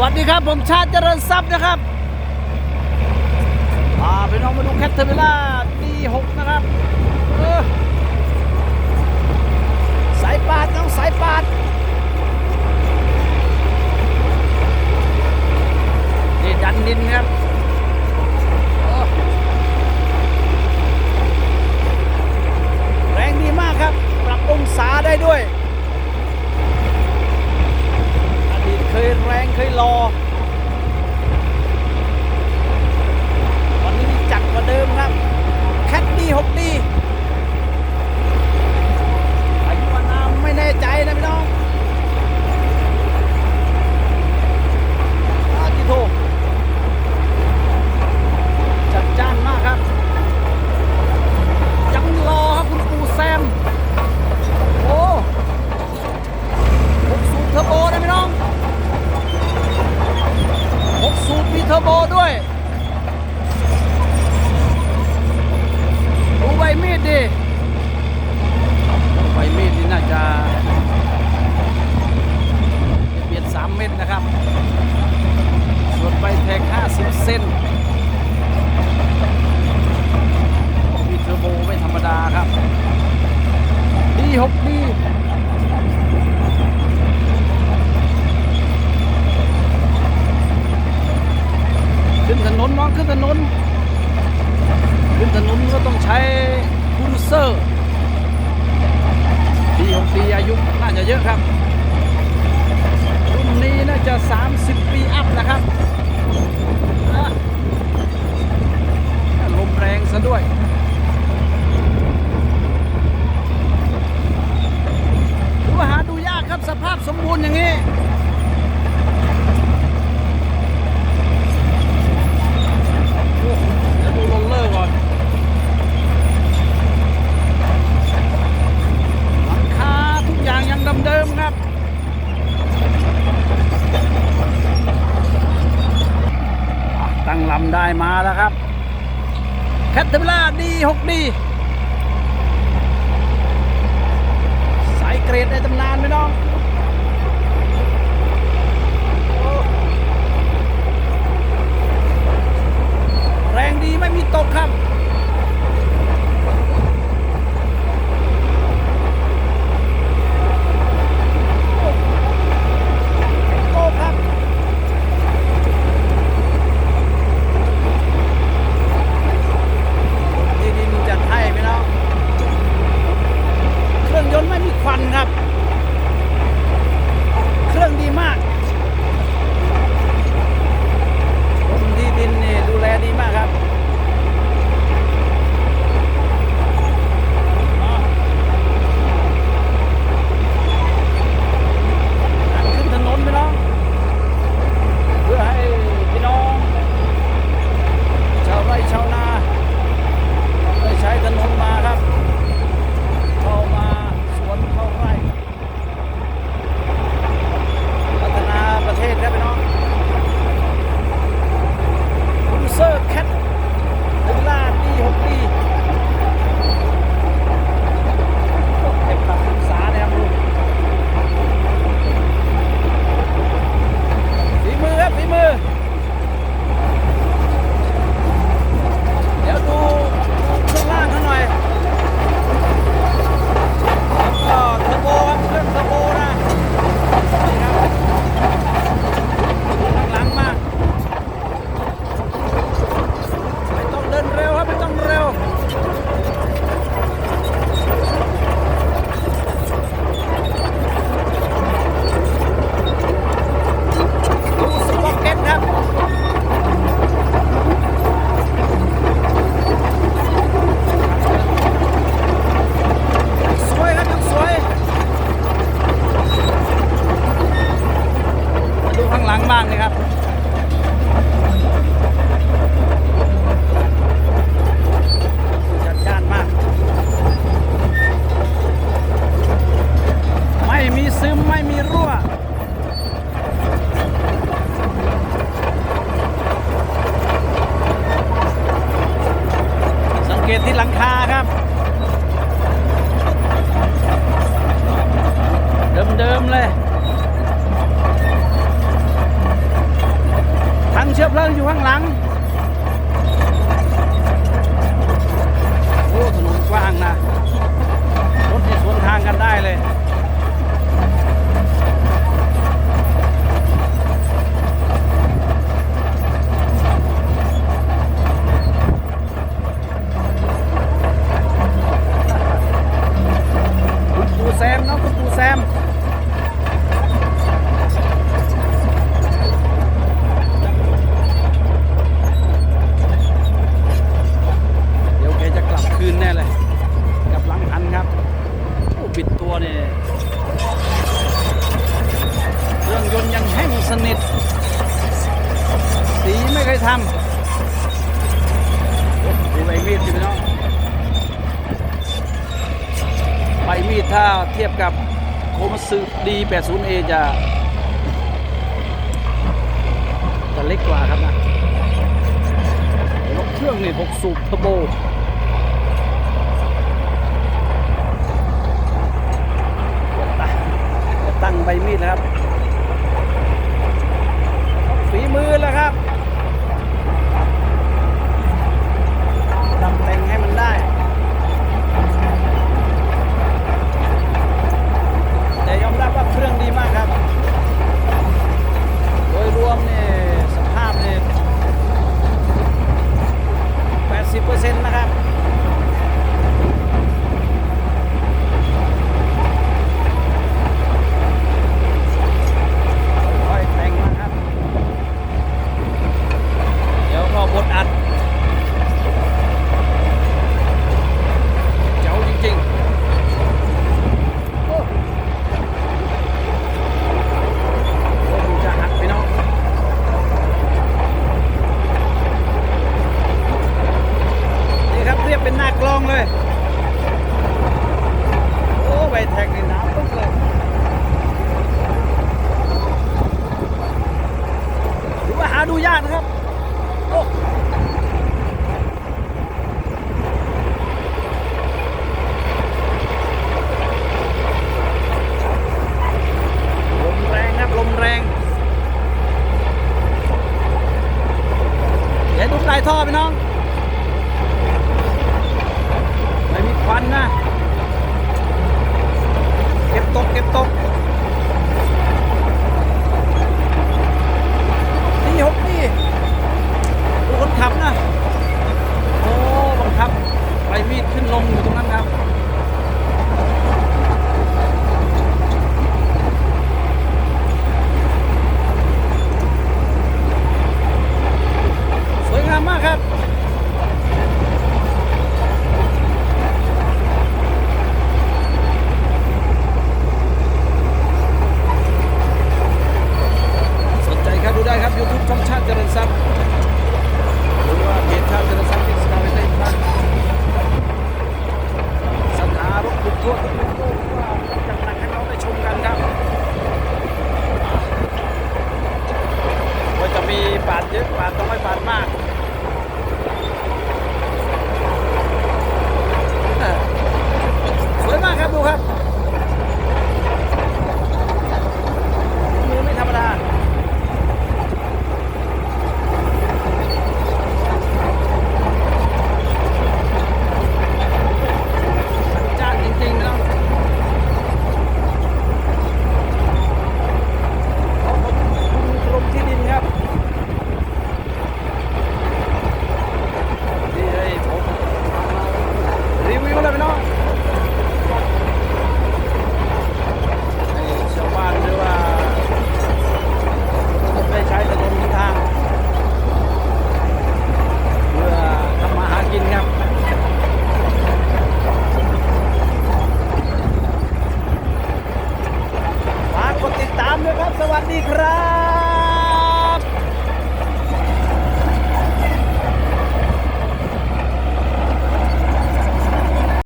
วัสดีครับ ผมชาติเจริญทรัพย์นะครับพาไปน้องมาดูแคทเทอร์เวล่าดีหกนะครับสายปาดน้องสายปาดนี่ดันดินครับ ถนน ได้มาแล้วครับแคทเทอร์ล่าดีหกดีางนะครับจัดจ้านมาก ไม่มีซึมไม่มีรั่วสังเกตที่หลังคา มน้อคุณปู่แซมเดี๋ยวแกจะกลับคืนแน่เลยกลับหลังพันครับปิดตัวเนี่ยเครื่องยนต์ยังแห้งสนิท สีไม่เคยทำดูไอ้รีบจิ๋วน้อง วีถ้าเทียบกับโคมัสึดี 80A จะจะเล็กกว่าครับนะรถเครื่องนี่6สูบเทอร์โบตั้งใบมีดนะครับ ฝีมือแล้วครับาดูยากนะครับลมแรงครับลมแรงเห็นทุกายท่อพี่น้อง ไม่มีควันนะ เก็บตก เก็บตก thấm thôi